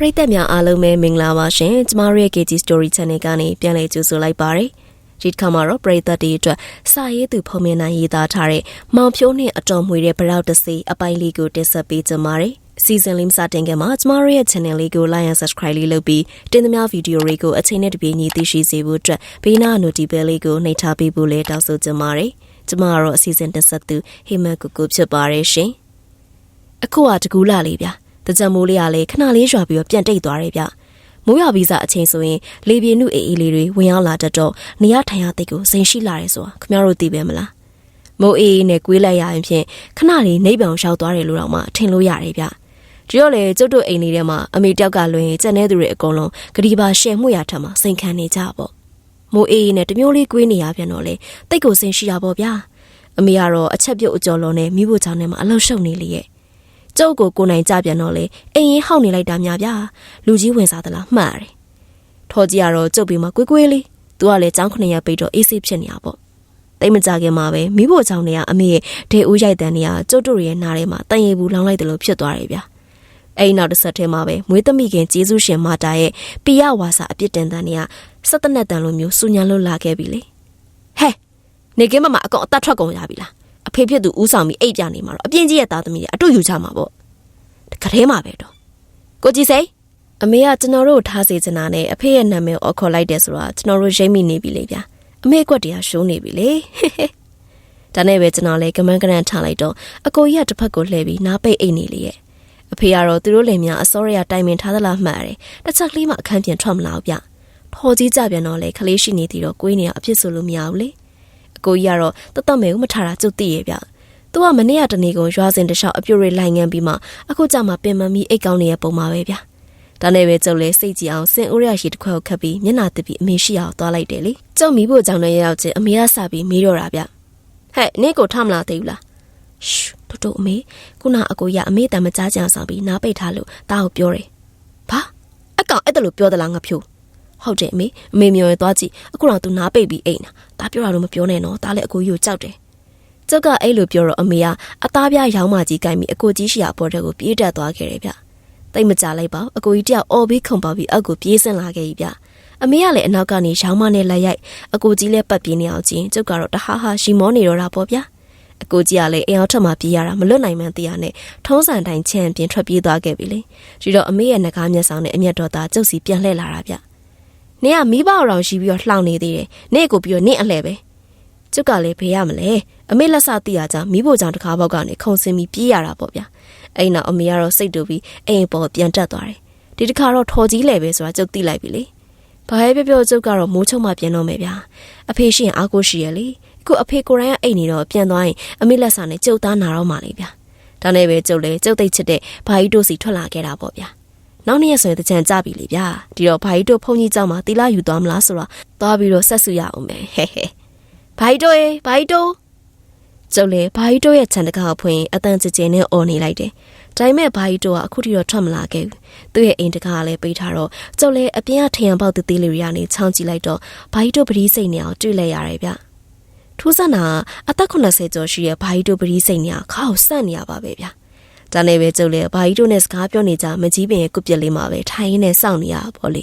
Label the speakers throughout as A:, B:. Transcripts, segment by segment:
A: ပရိသတ်များအားလုံးပဲမင်္ဂလာပါရှင်ကျမတို့ရဲ့ KG Story Channel ကနေပြန်လည်ကြိုဆိုလိုက်ပါရစေဒီတစ်ခါမှာတော့ပရိသတ်တွေအတွက်စာရေးသူဖုံးမြင်နိုင်ရေးသားထားတဲ့မောင်ဖြိုးနဲ့အတော်မွေတဲ့ဗရောက်တစီအပိုင်းလေးကိုတင်ဆက်ပေးကြပါမယ်စီဇန်လေးမစတင်ခင်မှာကျမတို့ရဲ့ channel လေးကို like and subscribe လေးလုပ်ပြီးတင်သမျှဗီဒီယိုတွေကိုအချိန်နဲ့တပြေးညီသိရှိစေဖို့အတွက်ဘေးနား notification လေးကိုနှိပ်ထားပေးဖို့လည်းတောင်းဆိုချင်ပါတယ်ကျမကတော့အစီအစဉ်တင်ဆက်သူဟိမန်ကူကူဖြစ်ပါတယ်ရှင်အခုကတကူလာလေးဗျာ တကြံမိုးလေးကလည်းခဏလေးရွာပြီးတော့ပြန်တိတ်သွားတယ်ဗျမိုးရွာပြီးစားအချိန်ဆိုရင်လေပြေနုအေးအေးလေးတွေဝင်ရောက်လာတတ်တော့နေရထိုင်ရတိတ်ကိုစိန်ရှိလာတယ်ဆိုတာခင်ဗျားတို့သိပဲမလားမိုးအေးအေးနဲ့ကွေးလိုက်ရရင်ဖြင့်ခဏလေးနေပောင်လျှောက်သွားတယ်လို့တော့မှထင်လို့ရတယ်ဗျဒီတော့လေကျုပ်တို့အိမ်လေးထဲမှာအမေတယောက်ကလွင်ကျန်တဲ့သူတွေအကုန်လုံးဂဒီပါရှယ်မှုရထက်မှာစိန်ခံနေကြပေါ့မိုးအေးအေးနဲ့တမျိုးလေးကွေးနေရပြန်တော့လေတိတ်ကိုစိန်ရှိတာပေါ့ဗျာအမေကတော့အချက်ပြုတ်အကျော်လုံးနဲ့မိဖို့ချောင်းထဲမှာအလောက်ရှုပ်နေလေရဲ့ ကျုပ်ကိုကိုနိုင်ကြပြန်တော့လေအိမ်ရင်ဟောက်နေလိုက်တာများဗျာလူကြီးဝင်စားသလားမှတ်ရတယ်ထော်ကြီးကတော့ကျုပ်ပြီးမှကွေးကွေးလေးသူကလည်းចောင်းခဏရပိတ်တော့အေးစိဖြစ်နေတာပေါ့တိတ်မကြခင်မှာပဲမိဖို့ချောင်းတွေကအမေရဲ့ဒေဦးရိုက်တန်တွေကကျုပ်တို့ရဲ့နားထဲမှာတန်ရီဘူးလောင်းလိုက်တယ်လို့ဖြစ်သွားတယ်ဗျာအဲ့နောက်တစ်ဆက်ထဲမှာပဲမွေးသမီးခင်ကျေးဇူးရှင်မာတာရဲ့ပီယဝါစာအပြစ်တင်တန်တွေကစက်တနက်တန်လိုမျိုးစူညာလွတ်လာခဲ့ပြီလေဟဲ့နေကင်းမမအကောင်အသက်ထွက်ကုန်ရပြီလား အဖေဖြစ်သူဦးဆောင်ပြီးအိတ်ပြနေမှာတော့အပြင်းကြီးရဲ့သားသမီးတွေအတူယူချမှာပေါ့တခထဲမှာပဲတော့ကိုကြည်စိန်အမေကကျွန်တော်တို့ထားစေချင်တာနဲ့အဖေရဲ့နာမည်ကိုအခေါ်လိုက်တယ်ဆိုတော့ကျွန်တော်တို့ရိပ်မိနေပြီလေဗျာအမေကွက်တရားရှိုးနေပြီလေဒါနဲ့ပဲကျွန်တော်လည်းကမန်းကရန်ထားလိုက်တော့အကိုကြီးကတစ်ဖက်ကိုလှည့်ပြီးနားပိတ်အိတ်နေလေရဲ့အဖေကတော့သူတို့လင်များအစောရရတိုင်ပင်ထားသလားမှတ်တယ်တစ်ချက်ကလေးမှအခန်းပြင်ထွက်မလာဘူးဗျထော်ကြီးကြပြန်တော့လေခလေးရှိနေသေးတော့ကိုင်းနေရအဖြစ်ဆိုလို့မရဘူးလေ အကိုကြီးကတော့တတ်တမဲကိုမထားတာကျုပ်သိရဲ့ဗျ။သူကမနေ့ကတနေ့ကရွာစင်တလျှောက်အပြိုတွေလိုက်ငန်းပြီးမှအခုကြမှာပင်မမီအိတ်ကောင်းနေတဲ့ပုံမှာပဲဗျ။ဒါနဲ့ပဲကျုပ်လည်းစိတ်ကြည်အောင်စင်ဦးရရှိတစ်ခွက်ကိုခတ်ပြီးမျက်နှာတစ်ပြီးအမေရှိအောင်သွားလိုက်တယ်လေ။ကျုပ်မိဖို့ကြောင့်လည်းရောက်ချင်းအမေကစပြီးမေးတော့တာဗျ။ဟဲ့နင့်ကိုထမလာသေးဘူးလား။ရှူတူတူအမေခုနအကိုရအမေတမ်းမကြားကြအောင်ဆောင်ပြီးနားပိတ်ထားလို့တားကိုပြောတယ်။ဘာအကောင်အဲ့ဒါလို့ပြောသလားငါဖြိုး။ ဟုတ်တယ်အမေအမေမျောရသွားကြည့်အခုတော့သူနားပိတ်ပြီးအိမ်နာဒါပြောတာတော့မပြောနဲ့နော်ဒါလည်းအကိုကြီးကိုကြောက်တယ်ကျုပ်ကအဲ့လိုပြောတော့အမေကအသားပြားရောင်းမကြီးကိုင်းပြီးအကိုကြီးရှိရာပေါ်တဲ့ကိုပြေးတက်သွားခဲ့တယ်ဗျတိတ်မကြလိုက်ပါအကိုကြီးတယောက်အော်ပြီးခုန်ပေါပြီးအောက်ကိုပြေးဆင်းလာခဲ့ပြီဗျအမေကလည်းအနောက်ကနေရောင်းမနဲ့လက်ရိုက်အကိုကြီးလည်းပတ်ပြေးနေအောင်ချင်းကျုပ်ကတော့တဟားဟာရှီမောနေတော့တာပေါ့ဗျာအကိုကြီးကလည်းအိမ်အောင်ထက်မှပြေးရတာမလွတ်နိုင်မှန်းသိရနဲ့ထုံးစံတိုင်းချန်ပြင်းထွက်ပြေးသွားခဲ့ပြီလေဒီတော့အမေရဲ့ငကားမျက်စောင်းနဲ့အမျက်တော်သားကျုပ်စီပြန်လှည့်လာတာဗျ နင်ကမိဘအောင်ရှိပြီးတော့လှောင်နေသေးတယ်နင့်ကိုပြီးတော့နင့်အလှဲပဲကျုပ်ကလည်းဖေးရမလဲအမေလက်စတိရကြောင့်မိဖို့ကြောင့်တကားဘောက်ကနေခုံစင်ပြီးပြေးရတာပေါ့ဗျာအဲ့နောက်အမေကတော့စိတ်တူပြီးအိမ်ပေါ်ပြန်တက်သွားတယ်ဒီတခါတော့ထော်ကြီးလဲပဲဆိုတာကျုပ်သိလိုက်ပြီလေဘာပဲပြောပြောကျုပ်ကတော့မိုးချုံမှပြန်တော့မယ်ဗျာအဖေရှိရင်အားကိုရှိရလေအခုအဖေကိုယ်တိုင်ကအိမ်နေတော့ပြန်သွားရင်အမေလက်စနဲ့ကျုပ်သားနာတော့မှလေဗျာဒါနဲ့ပဲကျုပ်လည်းကျုပ်သိချစ်တဲ့ဘာကြီးတို့စီထွက်လာခဲ့တာပေါ့ဗျာ နောက်နေ့ရက်ဆိုရင်တကြံကြပြီလေဗျာဒီတော့ဘာကြီးတို့ဖုန်ကြီးကြောက်မှာတီလာယူသွားမလားဆိုတော့သွားပြီးတော့ဆက်စုရအောင်မယ်ဟဲဟဲဘာကြီးတို့ရေဘာကြီးတို့ကျုပ်လည်းဘာကြီးတို့ရဲ့ခြံတကားအဖွင့်အတန်ကြဲကြဲနဲ့អော်နေလိုက်တယ်ဒါပေမဲ့ဘာကြီးတို့ကအခုထိတော့ထွက်မလာခဲ့ဘူးသူ့ရဲ့အိမ်တကားကလည်းပေးထားတော့ကျုပ်လည်းအပြင်ကထရံပေါက်သေးသေးလေးတွေကနေချောင်းကြည့်လိုက်တော့ဘာကြီးတို့ပတိစိတ်နေအောင်တွေ့လိုက်ရတယ်ဗျထူးဆန်းတာအသက်80ကျော်ရှိတဲ့ဘာကြီးတို့ပတိစိတ်နေအောင်ခါကိုစက်နေရပါပဲဗျာ ဒါနဲ့ပဲကျုပ်လည်းဘာကြီးတို့နဲ့စကားပြောနေကြမကြီးပင်ရဲ့ကုပြက်လေးမှာပဲထိုင်ရင်းနဲ့စောင့်နေရပါပေါ့လေ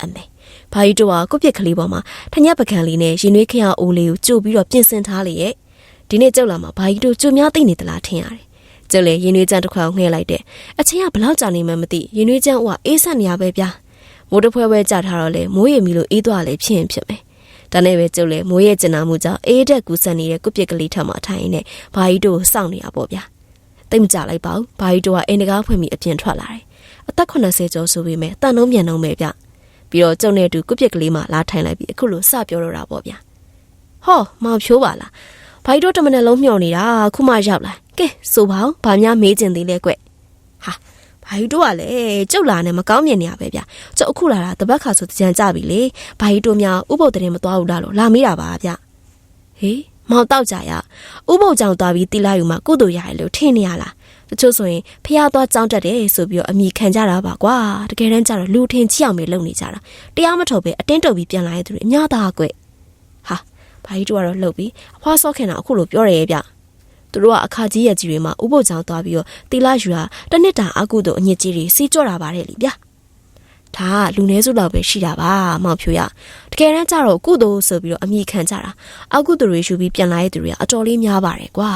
A: အမေဘာကြီးတို့ကကုပြက်ကလေးပေါ်မှာထညက်ပကံလေးနဲ့ရင်နွေးခရအိုးလေးကိုကြို့ပြီးတော့ပြင်ဆင်ထားလေရဲ့ဒီနေ့ကျုပ်လာမှာဘာကြီးတို့ကြိုများသိနေသလားထင်ရတယ်ကျုပ်လည်းရင်နွေးကြမ်းတစ်ခွက်ကိုငှဲလိုက်တယ်အချင်းကဘလောက်ကြာနေမှမသိရင်နွေးကြမ်းဥကအေးဆက်နေရပဲဗျာမိုးတဖွဲဖွဲကြထားတော့လေမိုးရည်မီလို့အေးသွားလေဖြစ်ရင်ဖြစ်မယ်ဒါနဲ့ပဲကျုပ်လည်းမိုးရဲ့ကျင်နာမှုကြောင့်အေးတက်ကူးဆက်နေတဲ့ကုပြက်ကလေးထက်မှထိုင်နေဘာကြီးတို့စောင့်နေရပေါ့ဗျာ တိတ်မကြလိုက်ပါဘူးဘာကြီးတို့ကအင်တကားဖွင့်ပြီးအပြင်ထွက်လာတယ်အသက်80ကျော်ဆိုပေမဲ့တန်လုံးမြန်လုံးပဲဗျပြီးတော့ကျုံနဲ့အတူကုပြက်ကလေးမှလာထိုင်လိုက်ပြီးအခုလိုစပြောတော့တာပေါ့ဗျာဟောမောင်ဖြိုးပါလားဘိုက်တို့တမနဲ့လုံးမျောနေတာခုမှရောက်လာကဲဆိုပါဦးဘာများမေးကျင်သေးလဲကွဟာဘိုက်တို့ကလည်းကျုပ်လာနဲ့မကောင်းမြင်နေရပဲဗျကျုပ်အခုလာတာတပတ်ခါဆိုကြံကြပြီလေဘိုက်တို့များဥပုပ်တဲ့မသွားဘူးလားလို့လာမေးတာပါဗျဟေး မောင်တောက်ကြရဥပုပ်ကြောင့်သွားပြီးတိလာယူမှကုသိုလ်ရတယ်လို့ထင်နေရလားတချို့ဆိုရင်ဖះသွားကြောင်းတက်တယ်ဆိုပြီးတော့အမိခံကြတာပါကွာတကယ်တမ်းကျတော့လူထင်ချီအောင်ပဲလုပ်နေကြတာတရားမထုတ်ပဲအတင်းတုပ်ပြီးပြန်လာတဲ့သူတွေအများသားကွဟာဘာကြီးတို့ကတော့လှုပ်ပြီးအဖွားစောခင်တာအခုလိုပြောရဲဗျသူတို့ကအခါကြီးရက်ကြီးတွေမှာဥပုပ်ချောင်းသွားပြီးတော့တီလာယူတာတစ်နှစ်တာအကုသို့အညစ်ကြီးတွေစီးကြော့တာပါတယ်လीဗျာ ဒါကလူနည်းစုလောက်ပဲရှိတာပါမောင်ဖြိုရတကယ်တမ်းကျတော့ကုသိုလ်ဆိုပြီးတော့အမိခံကြတာအကုသိုလ်တွေယူပြီးပြန်လာတဲ့သူတွေကအတော်လေးများပါတယ်ကွာ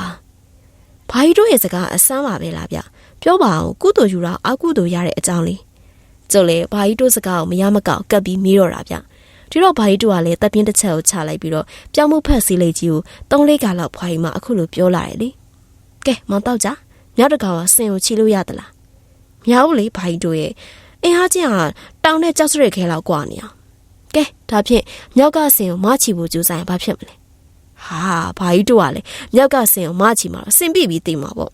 A: ဘာကြီးတို့ရဲ့စကားအဆန်းပါပဲလားဗျပြောပါအောင်ကုသိုလ်ယူတာအကုသိုလ်ရတဲ့အကြောင်းလေးကျုပ်လေဘာကြီးတို့စကားကိုမရမကောက်ကပ်ပြီးမေးတော့တာဗျဒီတော့ဘာကြီးတို့ကလည်းတပ်ပြင်းတစ်ချက်ကိုချလိုက်ပြီးတော့ပြောင်းမှုဖက်စီလေးကြီးကိုသုံးလေးကလောက်ဖွာရီမှအခုလိုပြောလာတယ်လေကဲမောင်တော့ကြမြောက်တကောင်ကစင်ကိုချီလို့ရသလားမြောက်လေဘာကြီးတို့ရဲ့ အင်အားချင်းကတောင်းတဲ့ကြောက်စရက်ခဲလောက်กว่าနေအောင်ကဲဒါဖြင့်မြောက်ကစင်ကိုမချီဖို့ကြိုးစားရင်ဘာဖြစ်မလဲဟာဘာကြီးတို့ကလည်းမြောက်ကစင်ကိုမချီမှာတော့စင်ပြပြီးသိမှာပေါ့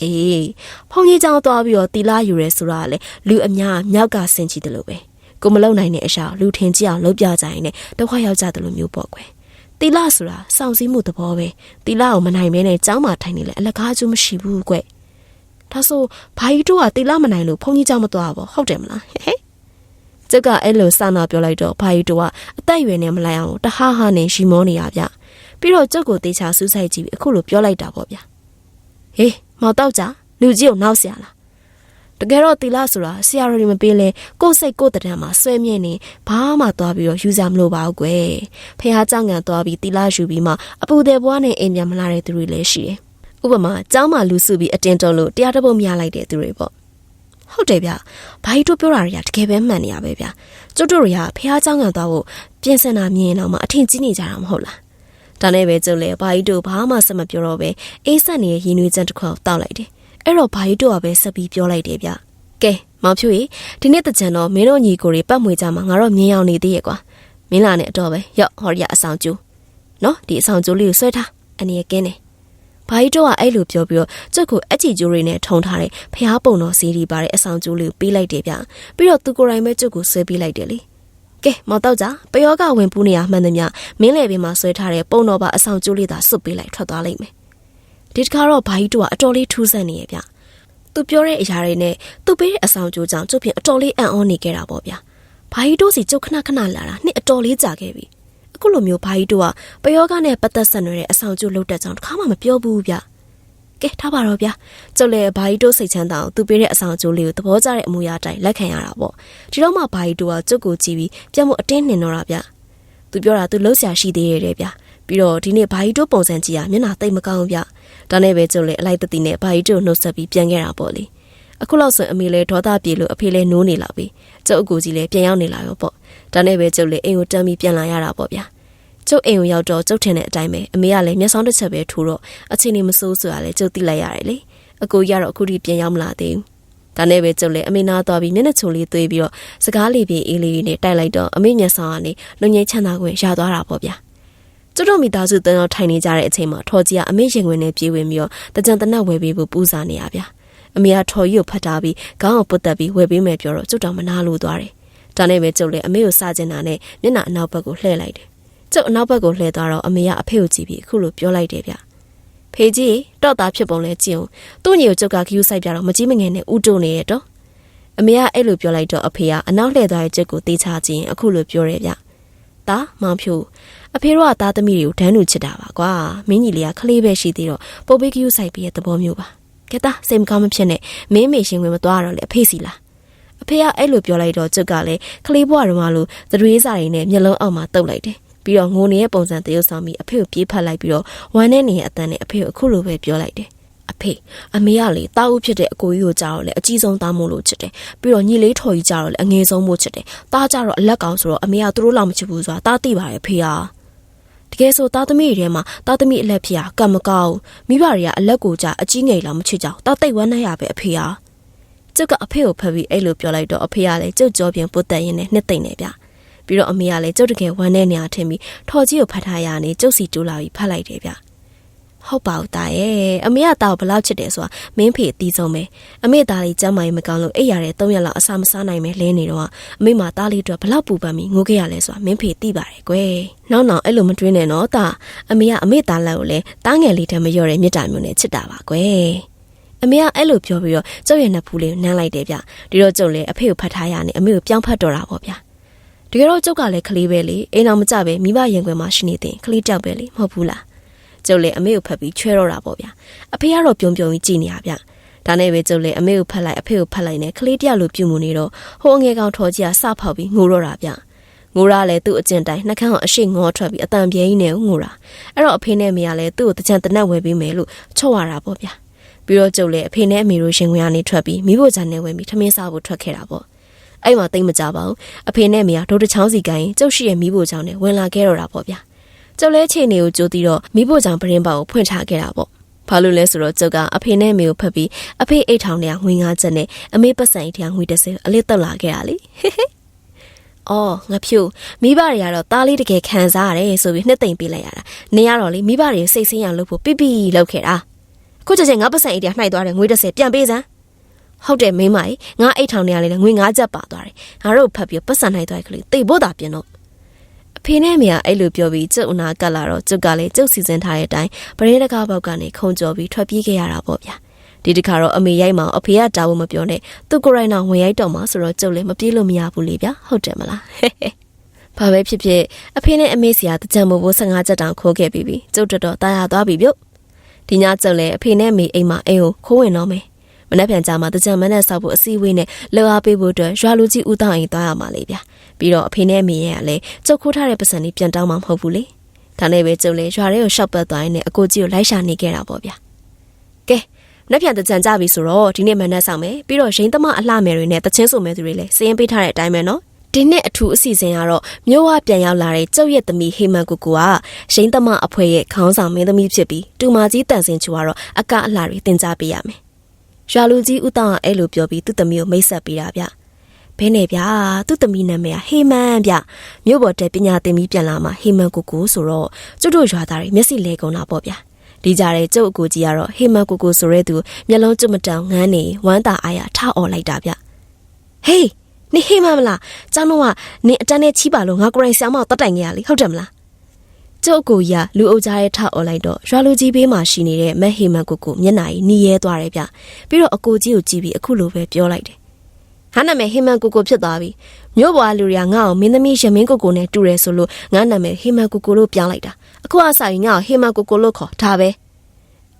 A: အေးဖုန်ကြီးเจ้าသွားပြီးတော့တီလာယူရဲဆိုတာကလေလူအများမြောက်ကစင်ချီတယ်လို့ပဲကိုမလုံနိုင်တဲ့အရာလူထင်ကြည့်အောင်လုပ်ပြကြရင်လည်းဒုက္ခရောက်ကြတယ်လို့မျိုးပေါ့ကွယ်တီလာဆိုတာစောင့်စည်းမှုသဘောပဲတီလာကိုမနိုင်မဲနဲ့เจ้าမှာထိုင်နေလဲအလကားကျိုးမရှိဘူးကွယ် ဒါဆိုဘာကြီးတို့ကတေလာမနိုင်လို့ဘုန်းကြီးကြောင့်မသွားပါဘူးဟုတ်တယ်မလားဟဲ့ကျုပ်ကအဲ့လိုစာနာပြောလိုက်တော့ဘာကြီးတို့ကအသက်အရွယ်နဲ့မလိုက်အောင်တဟားဟာနဲ့ရီမောနေရဗျပြီးတော့ကျုပ်ကိုတေချာစူးစိုက်ကြည့်ပြီးအခုလိုပြောလိုက်တာပေါ့ဗျာဟေးမောင်တော့ကြလူကြီးကိုနောက်ဆရာလားတကယ်တော့တီလာဆိုတာဆရာတော်တွေမပေးလဲကိုယ်စိတ်ကိုယ်တဏ္ဍာမှာဆွဲမြင့်နေဘာမှသွားပြီးတော့ယူစားမလို့ပါဘူးကွယ်ဖះကြောင့်ငံသွားပြီးတီလာယူပြီးမှအပူတဲ့ဘွားနဲ့အိမ်ပြန်မလာတဲ့သူတွေလည်းရှိတယ် ဥပမာเจ้าမှာလူစုပြီးအတင်းတော်လို့တရားတပုတ်မရလိုက်တဲ့သူတွေပေါ့ဟုတ်တယ်ဗျဘာကြီးတို့ပြောတာတွေကတကယ်ပဲမှန်နေရပဲဗျကျွတ်တို့တွေကဖះเจ้าငံသွားဖို့ပြင်ဆင်တာမြင်တော့မှအထင်ကြီးနေကြတာမဟုတ်လားဒါနဲ့ပဲကျုပ်လည်းဘာကြီးတို့ဘာမှဆက်မပြောတော့ပဲအေးဆက်နေတဲ့ရင်းနှီးချမ်းတစ်ခွက်တောက်လိုက်တယ်အဲ့တော့ဘာကြီးတို့ကပဲဆက်ပြီးပြောလိုက်တယ်ဗျကဲမောင်ဖြူကြီးဒီနေ့တကြံတော့မင်းတို့ညီကိုတွေပတ်မွေကြမှာငါတော့မြင်အောင်နေသေးရဲ့ကွာမင်းလာနဲ့အတော့ပဲရော့ဟော်ရအဆောင်ကျိုးနော်ဒီအဆောင်ကျိုးလေးကိုဆွဲထားအနေရကင်းနေ ဘာကြီးတို့ကအဲ့လိုပြောပြီးတော့ကျုပ်ကိုအချီကျိုးတွေနဲ့ထုံထားတဲ့ဖျားပုံတော်စီးရီပါတဲ့အဆောင်ကျိုးလေးကိုပေးလိုက်တယ်ဗျပြီးတော့သူကိုယ်တိုင်ပဲကျုပ်ကိုဆွဲပေးလိုက်တယ်လေကဲမော်တော့ကြပယောကဝင်ပူးနေရမှန်သမျှမင်းလေပင်မှာဆွဲထားတဲ့ပုံတော်ပါအဆောင်ကျိုးလေးသာစွတ်ပေးလိုက်ထွက်သွားလိမ့်မယ်ဒီတခါတော့ဘာကြီးတို့ကအတော်လေးထူးဆန်းနေရဲ့ဗျသူပြောတဲ့အရာတွေနဲ့သူပေးတဲ့အဆောင်ကျိုးကြောင့်ကျုပ်ဖြင့်အတော်လေးအံ့ဩနေခဲ့တာပေါ့ဗျဘာကြီးတို့စီကျုပ်ခဏခဏလာတာနှစ်အတော်လေးကြာခဲ့ပြီအ ခုလိုမျိုးဘာကြီးတို့ကပယောကနဲ့ပတ်သက်ဆက်နွယ်တဲ့အဆောင်ကျိုးလုတ်တဲ့ကြောင့်တစ်ခါမှမပြောဘူးဗျကဲထားပါတော့ဗျာကျုပ်လည်းဘာကြီးတို့စိတ်ချမ်းသာအောင်သူပေးတဲ့အဆောင်ကျိုးလေးကိုသဘောကျတဲ့အမူအရာတိုင်းလက်ခံရတာပေါ့ဒီတော့မှဘာကြီးတို့ကကျုပ်ကိုကြည့်ပြီးပြန်ဖို့အတင်းနှင်တော့တာဗျသူပြောတာသူလှုပ်ရှားရှိသေးရဲ့ဗျာပြီးတော့ဒီနေ့ဘာကြီးတို့ပုံစံကြည့်ရမျက်နှာတိတ်မကောင်းဗျဒါနဲ့ပဲကျုပ်လည်းအလိုက်တတိနဲ့ဘာကြီးတို့နှုတ်ဆက်ပြီးပြန်ခဲ့တာပေါ့လေ အခုလောက်ဆိုအမေလည်းဒေါသပြေလို့အဖေလည်းနိုးနေလာပြီကျုပ်အကူကြီးလည်းပြန်ရောက်နေလာရောပေါ့ဒါနဲ့ပဲကျုပ်လည်းအိမ်ကိုတန်းပြီးပြန်လာရတာပေါ့ဗျာကျုပ်အိမ်ကိုရောက်တော့ကျုပ်ထင်တဲ့အတိုင်းပဲအမေကလည်းမျက်စောင်းတစ်ချက်ပဲထိုးတော့အချိန်နေမစိုးဆိုတာလည်းကျုပ်သိလိုက်ရတယ်လေအကူရတော့အခုထိပြန်ရောက်မလာသေးဘူးဒါနဲ့ပဲကျုပ်လည်းအမေနာသွားပြီးမျက်နှာချိုလေးသွေးပြီးတော့စကားလေးပြေးအေးလေးနဲ့တိုက်လိုက်တော့အမေညက်ဆောင်ကနေလုံငိမ့်ချမ်းသာခွင့်ရသွားတာပေါ့ဗျာကျွတ်တို့မိသားစုတန်းတော်ထိုင်နေကြတဲ့အချိန်မှာထော်ကြီးကအမေရင်ခွင်နဲ့ပြေးဝင်ပြီးတော့တကြံတနတ်ဝယ်ပေးဖို့ပူဇာနေရဗျာ အမေကထော်ကြီးကိုဖတ်ထားပြီးခေါင်းကိုပုတ်တက်ပြီးဝယ်ပေးမယ်ပြောတော့ကျွတ်တော်မနာလို့သွားတယ်ဒါနဲ့ပဲကျုပ်လည်းအမေကိုစကျင်တာနဲ့မျက်နှာအနောက်ဘက်ကိုလှည့်လိုက်တယ်ကျုပ်အနောက်ဘက်ကိုလှည့်သွားတော့အမေကအဖေကိုကြည့်ပြီးအခုလိုပြောလိုက်တယ်ဗျဖေကြီးတော့သားဖြစ်ပုံလဲကြည့်အောင်သူ့ညီကိုကျုပ်ကခယူးဆိုင်ပြတော့မကြီးမငယ်နဲ့ဥတုနေရတော့အမေကအဲ့လိုပြောလိုက်တော့အဖေကအနောက်လှည့်သွားတဲ့ကျုပ်ကိုတေးချခြင်းအခုလိုပြောတယ်ဗျတာမောင်ဖြူအဖေတို့ကသားသမီးတွေကိုဒန်းလူချစ်တာပါကွာမင်းကြီးလေးကခလေးပဲရှိသေးတော့ပုတ်ပေးခယူးဆိုင်ပြီးရဲ့သဘောမျိုးပါ ကဲတာစိတ်မကောင်းမဖြစ်နဲ့မင်းမေရှင်ဝင်မသွားတော့လေအဖေစီလားအဖေကအဲ့လိုပြောလိုက်တော့ကျုပ်ကလည်းခလေးဘွားတော်မလို့သတွေးစာတွေနဲ့မျက်လုံးအောက်မှာတုပ်လိုက်တယ်ပြီးတော့ငိုနေတဲ့ပုံစံတရုပ်ဆောင်ပြီးအဖေကိုပြေးဖက်လိုက်ပြီးတော့ဝမ်းနဲ့နေတဲ့အတန်းနဲ့အဖေကိုအခုလိုပဲပြောလိုက်တယ်အဖေအမေကလေတာဦးဖြစ်တဲ့အကိုကြီးကိုကြားတော့လေအကြီးဆုံးသားမို့လို့ချစ်တယ်ပြီးတော့ညီလေးထော်ကြီးကြားတော့လေအငယ်ဆုံးမို့ချစ်တယ်တားကြတော့အလက်ကောင်ဆိုတော့အမေကသူတို့လောက်မချစ်ဘူးဆိုတာတားသိပါတယ်ဖေဟာ တကယ်ဆိုသားသမီးတွေထဲမှာသားသမီးအလက်ဖြစ်ရကံမကောင်းမိဘတွေကအလက်ကိုကြအကြီးငယ်လောက်မချစ်ကြတားတိတ်ဝမ်းနဲ့ရပဲအဖေဟာကျုပ်ကအဖေကိုဖက်ပြီးအဲ့လိုပြောလိုက်တော့အဖေကလည်းကျုပ်ကြောပြန်ပုတ်တက်ရင်းနဲ့နှစ်သိမ့်နေဗျပြီးတော့အမေကလည်းကျုပ်တကယ်ဝမ်းနဲ့နေရထင်ပြီးထော်ကြီးကိုဖတ်ထားရနေကျုပ်စီတိုးလာပြီးဖတ်လိုက်တယ်ဗျ ဟုတ်ပါဦးတာရဲ့အမေကတာကိုဘလောက်ချစ်တယ်ဆိုတာမင်းဖေအတီးဆုံးပဲအမေသားလေးကျမ်းမာရေးမကောင်းလို့အိပ်ရတဲ့၃ရက်လောက်အစာမစားနိုင်ပဲလဲနေတော့အမေမသားလေးအတွက်ဘလောက်ပူပန်ပြီးငိုခဲ့ရလဲဆိုတာမင်းဖေသိပါတယ်ကွယ်နောက်နောက်အဲ့လိုမတွေးနဲ့နော်တာအမေကအမေသားလက်ကိုလည်းတားငယ်လေးတည်းမလျော့တဲ့မြစ်တာမျိုးနဲ့ချစ်တာပါကွယ်အမေကအဲ့လိုပြောပြီးတော့ကျုပ်ရဲ့နှစ်ဖူးလေးနမ်းလိုက်တယ်ဗျဒီတော့ကျုပ်လည်းအဖေကိုဖတ်ထားရနေအမေကိုပြောင်းဖတ်တော့တာပေါ့ဗျတကယ်တော့ကျုပ်ကလည်းကလေးပဲလေအိမ်အောင်မကြပဲမိဘရင်ခွင်မှာရှိနေတဲ့ကလေးတောက်ပဲလေမဟုတ်ဘူးလား ကျုပ်လည်းအမေကိုဖတ်ပြီးချွဲတော့တာပေါ့ဗျာအဖေကတော့ပြုံပြုံကြီးကြည်နေရဗျဒါနဲ့ပဲကျုပ်လည်းအမေကိုဖတ်လိုက်အဖေကိုဖတ်လိုက်နဲ့ကလေးတယောက်လိုပြုမှုနေတော့ဟိုအငယ်ကောင်ထော်ကြီးကစဖောက်ပြီးငိုတော့တာဗျငိုရလဲသူ့အကျင့်တိုင်းနှကန်းကအရှိငေါထွက်ပြီးအတန်ပြဲကြီးနဲ့ငိုတာအဲ့တော့အဖေနဲ့မေကလည်းသူ့ကိုတကြံတနက်ဝယ်ပေးမယ်လို့ချော့ရတာပေါ့ဗျာပြီးတော့ကျုပ်လည်းအဖေနဲ့အမေတို့ရှင်ဝင်ကနေထွက်ပြီးမိဖို့ကြံနေဝင်ပြီးထမင်းစားဖို့ထွက်ခဲ့တာပေါ့အဲ့မှာတိတ်မကြပါဘူးအဖေနဲ့မေကဒိုးတချောင်းစီကိုင်းကျုပ်ရှိရဲ့မိဖို့ကြောင့်နဲ့ဝင်လာခဲ့တော့တာပေါ့ဗျာ ကျုပ်လဲချိန်နေကိုကြိုးပြီးတော့မိဖို့ကြောင့်ပရင်ပေါကိုဖွင့်ချခဲ့တာပေါ့ဘာလို့လဲဆိုတော့ကျုပ်ကအဖေနဲ့မေကိုဖက်ပြီးအဖေအိတ်ထောင်ထဲကငွေငါးချက်နဲ့အမေပတ်စံအိတ်ထဲကငွေတစ်စင်အလစ်တက်လာခဲ့တာလေဟေဟေအော်ငါဖြူမိဘတွေကတော့တားလေးတကယ်ခံစားရတယ်ဆိုပြီးနှစ်သိမ့်ပေးလိုက်ရတာနေရတော့လေမိဘတွေစိတ်ဆင်းရလို့ဖို့ပြပြလောက်ခဲ့တာအခုချက်ချင်းငါပတ်စံအိတ်ထဲနှိုက်သွားတဲ့ငွေတစ်စင်ပြန်ပေးစမ်းဟုတ်တယ်မိမကြီးငါအိတ်ထောင်ထဲကလည်းငွေငါးချက်ပါသွားတယ်ငါတို့ဖက်ပြီးပတ်စံနှိုက်သွားတဲ့ကလေးတိတ်ဖို့တာပြင်တော့ အဖေနဲ့အမေကအဲ့လိုပြောပြီးကျုပ်အနာကတ်လာတော့ကျုပ်ကလည်းကျုပ်စီစဉ်ထားတဲ့အတိုင်းပရင်းတကားဘောက်ကနေခုံကြော်ပြီးထွက်ပြေးခဲ့ရတာပေါ့ဗျာဒီတခါတော့အမေရိုက်မအောင်အဖေကတာဖို့မပြောနဲ့သူကိုရိုင်းနာဝင်ရိုက်တော့မှဆိုတော့ကျုပ်လည်းမပြေးလို့မရဘူးလေဗျာဟုတ်တယ်မလားဟဲ့ဟဲ့ဘာပဲဖြစ်ဖြစ်အဖေနဲ့အမေစီကတကြံမို့ဖို့15ချက်တောင်ခိုးခဲ့ပြီးပြီကျုပ်တော်တော်တာယာသွားပြီပြုတ်ဒီညကျုပ်လည်းအဖေနဲ့အမေအိမ်မှာအိမ်ကိုခိုးဝင်တော့မယ်မနေ့ပြန်ကြမှာတကြံမနဲ့ဆောက်ဖို့အစည်းအဝေးနဲ့လှေအားပေးဖို့အတွက်ရွာလူကြီးဦးတောင်းအိမ်သွားရမှာလေဗျာ ပြီးတော့အဖေနဲ့အမေရဲ့ကလည်းကျုပ်ခိုးထားတဲ့ပတ်စံလေးပြန်တောင်းမှာမဟုတ်ဘူးလေဒါနဲ့ပဲကျုပ်လည်းရွာထဲကိုရှောက်ပတ်သွားရင်လည်းအကိုကြီးကိုလိုက်ရှာနေခဲ့တာပေါ့ဗျာကဲနှစ်ပြန်တကြံကြပြီဆိုတော့ဒီနေ့မနေ့ဆောင်မယ်ပြီးတော့ရင်းသမားအလှမယ်တွေနဲ့တချင်းဆိုမဲ့သူတွေလည်းစရင်ပေးထားတဲ့အတိုင်းပဲနော်ဒီနှစ်အထူးအစီအစဉ်ကတော့မြို့ဝပြန်ရောက်လာတဲ့ကျုပ်ရဲ့သမီးဟေမန်ကိုကိုကရိန်းသမအဖွဲ့ရဲ့ခေါင်းဆောင်မင်းသမီးဖြစ်ပြီးတူမာကြီးတန်စင်ချူကတော့အကအလှတွေတင် जा ပေးရမယ်။ရွာလူကြီးဦးတောင်ကအဲ့လိုပြောပြီးသူ့သမီးကိုမိတ်ဆက်ပေးတာဗျ။ ဘဲနဲ့ဗျာသူ့သမီးနာမည်ကဟေမန်ဗျ။မြို့ပေါ်တဲ့ပညာသင်ပြီးပြန်လာမှဟေမန်ကိုကိုဆိုတော့ကျုပ်တို့ရွာသားတွေမျက်စိလဲကုန်တာပေါ့ဗျာ။ဒီကြတဲ့ကျုပ်အကိုကြီးကတော့ဟေမန်ကိုကိုဆိုတဲ့သူမျက်လုံးကျွတ်မတောင်ငန်းနေဝမ်းသာအားရထအော်လိုက်တာဗျ။ဟေးနေဟေးမမလားကျောင်းတော့ကနေအတန်းနဲ့ချီးပါလို့ငါကိုယ်တိုင်ဆ iam မောက်တတ်တိုင်ခဲ့ရလေဟုတ်တယ်မလားကျုပ်ကိုကြီးကလူအုပ်ကြားရဲ့ထအော်လိုက်တော့ရွာလူကြီးဘေးမှာရှိနေတဲ့မက်ဟေမန်ကိုကိုမျက်နှာကြီးနီးရဲသွားတယ်ဗျပြီးတော့အကိုကြီးကိုကြည့်ပြီးအခုလိုပဲပြောလိုက်တယ် ဟာနာမည်ဟေမန်ကိုကိုဖြစ်သွားပြီမြို့ပေါ်လူတွေကငါ့ကိုမင်းသမီးရမင်းကိုကိုနဲ့တူတယ်ဆိုလို့ငါနာမည်ဟေမန်ကိုကိုလို့ပြောင်းလိုက်တာအခုအစားရင်ငါ့ကိုဟေမန်ကိုကိုလို့ခေါ်ဒါပဲ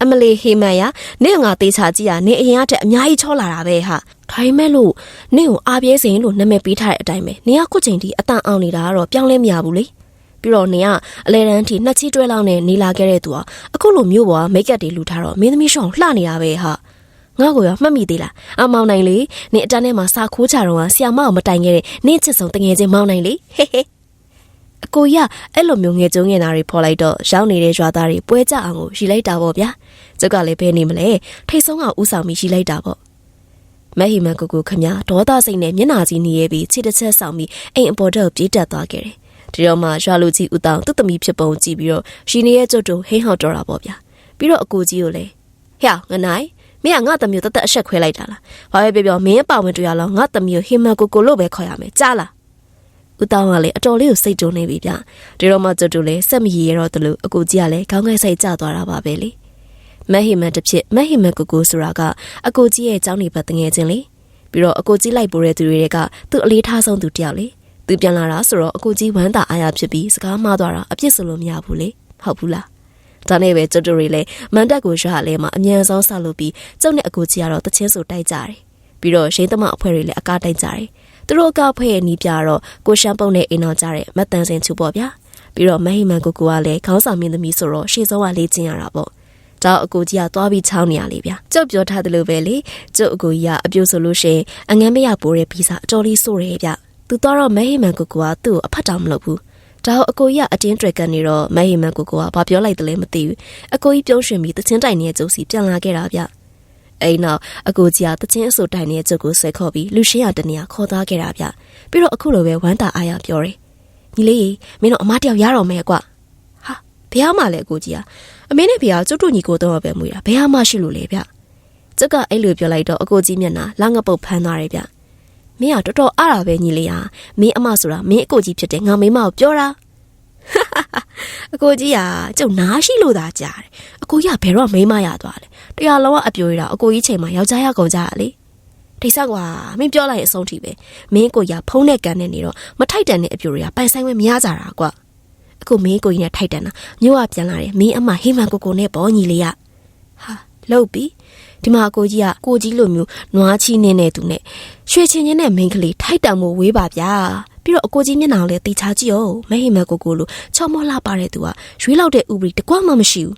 A: အမလီဟေမန်ရနင့်ငါတေးချကြည့်ရနင်အရင်ကတည်းအများကြီးချောလာတာပဲဟာဒါပေမဲ့လို့နင့်ကိုအားပြဲစိန်လို့နာမည်ပေးထားတဲ့အတိုင်းပဲနင်ကခုချိန်ထိအတန်အောင်နေတာကတော့ပြောင်းလဲမရဘူးလေပြီးတော့နင်ကအလဲတန်းထိနှစ်ချီတွဲလောက်နဲ့နေလာခဲ့တဲ့သူကအခုလိုမျိုးပေါ်မိတ်ကပ်တွေလူထားတော့မင်းသမီးရှောင်းလှနေတာပဲဟာ ငါ့ကိုရောမှတ်မိသေးလားအမောင်နိုင်လေနင်အတန်းထဲမှာစာခိုးချတော့ကဆီယာမအောင်မတိုင်ခဲ့တဲ့နင့်ချစ်ဆုံးတငယ်ချင်းမောင်နိုင်လေဟဲဟဲအကိုရအဲ့လိုမျိုးငယ်ကျုံငယ်နာတွေဖော်လိုက်တော့ရောက်နေတဲ့ရွာသားတွေပွဲကြအောင်ကိုရီလိုက်တာပေါ့ဗျာကျုပ်ကလည်းဘယ်နေမလဲထိတ်ဆုံးကဥဆောင်ပြီးရီလိုက်တာပေါ့မဟီမန်ကိုကိုခမဒေါသစိတ်နဲ့မျက်နှာကြီးနေရပြီးခြေတစ်ချက်ဆောင်ပြီးအိမ်အပေါ်တော့ပြေးတက်သွားခဲ့တယ်။ဒီတော့မှရွာလူကြီးဦးတောင်သူ့သမီးဖြစ်ပုံကြည့်ပြီးတော့ရှင်နေရဲ့ကြွတို့ဟင်းဟောက်တော့တာပေါ့ဗျာ။ပြီးတော့အကိုကြီးကိုလည်းဟဲ့ငနိုင် မင်းကငါသမီးကိုတသက်အဆက်ခွဲလိုက်တာလားဘာပဲပြောပြောမင်းပါဝင်တွေ့ရလောက်ငါသမီးကိုဟင်မကိုကိုလို့ပဲခေါ်ရမယ်ကြားလားဦးတောင်းကလည်းအတော်လေးကိုစိတ်တုန်နေပြီဗျဒီတော့မှကျွတ်တူလည်းစက်မရရတော့တလို့အကိုကြီးကလည်းခေါင်းကိုက်ဆိုင်ကျသွားတာပါပဲလေမက်ဟိမန်တစ်ဖြစ်မက်ဟိမန်ကိုကိုဆိုတာကအကိုကြီးရဲ့ကျောင်းနေဘက်တငယ်ချင်းလေပြီးတော့အကိုကြီးလိုက်ပိုးတဲ့သူတွေကသူ့အလေးထားဆုံးသူတယောက်လေသူပြန်လာတာဆိုတော့အကိုကြီးဝမ်းသာအားရဖြစ်ပြီးစကားမှားသွားတာအပြစ်ဆိုလို့မရဘူးလေဟုတ်ဘူးလား ဒါနဲ့ပဲကျုပ်တို့တွေလည်းမန်တက်ကိုရွာလဲမှာအမြန်ဆုံးဆောက်လုပ်ပြီးကျုပ်နဲ့အကိုကြီးကတော့တချင်းဆိုတိုက်ကြတယ်ပြီးတော့ရှိန်းသမအဖွဲ့တွေလည်းအကားတိုက်ကြတယ်သူတို့အကားဖွဲ့ရဲ့နီးပြတော့ကိုရှမ်းပုံနဲ့အိမ်တော်ကြတဲ့မတ်တန်စင်ချူပေါ့ဗျာပြီးတော့မဟိမန်ကိုကိုကလည်းခေါင်းဆောင်မင်းသမီးဆိုတော့ရှေ့ဆုံးကလေ့ကျင့်ရတာပေါ့တောက်အကိုကြီးကသွားပြီးချောင်းနေရလေဗျာကျုပ်ပြောထားသလိုပဲလေကျုပ်အကိုကြီးကအပြိုဆိုလို့ရှိရင်အငန်းမရပိုးတဲ့ဗီဇာအတော်လေးစိုးတယ်ဗျသူတော့တော့မဟိမန်ကိုကိုကသူ့ကိုအဖတ်တောင်မလုပ်ဘူး ဒါအကိုကြီးကအတင်းတွေကန်နေတော့မဟိမန်ကိုကိုကဘာပြောလိုက်တယ်လဲမသိဘူးအကိုကြီးပြုံးရွှင်ပြီးတချင်းတိုင်နေတဲ့ကျုပ်စီပြန်လာခဲ့တာဗျအဲ့နောက်အကိုကြီးကတချင်းအစိုးတိုင်နေတဲ့ကျုပ်ကိုဆွဲခေါ်ပြီးလူရှင်းရတနေရခေါ်သားခဲ့တာဗျပြီးတော့အခုလိုပဲဝမ်းတာအားရပြောတယ်ညီလေးမင်းတို့အမတယောက်ရတော့မယ်ကွာဟာဘယ်မှလဲအကိုကြီးကအမေနဲ့ဖေကကျွတ်တူညီကိုတော့ပဲမွေးတာဘယ်မှရှိလို့လဲဗျကျုပ်ကအဲ့လိုပြောလိုက်တော့အကိုကြီးမျက်နှာလငပုတ်ဖမ်းသွားတယ်ဗျ မင်းကတော်တော်အားရပဲညီလေးဟာမင်းအမဆိုတာမင်းအကိုကြီးဖြစ်တယ်ငါမိမကိုပြောတာအကိုကြီးကကျုပ်နားရှိလို့သာကြားတယ်အကိုကြီးကဘယ်တော့မိမရသွားလဲတရားလုံးကအပြိုရတာအကိုကြီးချိန်မှာယောက်ျားရကုန်ကြရလေထိတ်ဆက်ကွာမင်းပြောလိုက်ရင်အဆုံးထိပဲမင်းကိုရဖုံးတဲ့ကန်နဲ့နေတော့မထိုက်တန်တဲ့အပြိုတွေကပိုင်ဆိုင်ဝဲမရကြတာကွာအခုမင်းကိုကြီးနဲ့ထိုက်တန်တာမြို့ကပြန်လာတယ်မင်းအမဟိမန်ကိုကိုနဲ့ပေါ်ညီလေးရဟာ လောက်ပြီဒီမှာအကိုကြီးကကိုကြီးလိုမျိုးနွားချီနေတဲ့သူနဲ့ရွှေချင်းချင်းနဲ့မိန်းကလေးထိုက်တန်မှုဝေးပါဗျာပြီးတော့အကိုကြီးမျက်နှာကိုလည်းတိချာကြည့်အောင်မဟိမန်ကိုကိုလိုချောမောလှပါတဲ့သူကရွေးလောက်တဲ့ဥပရိတကွမှမရှိဘူး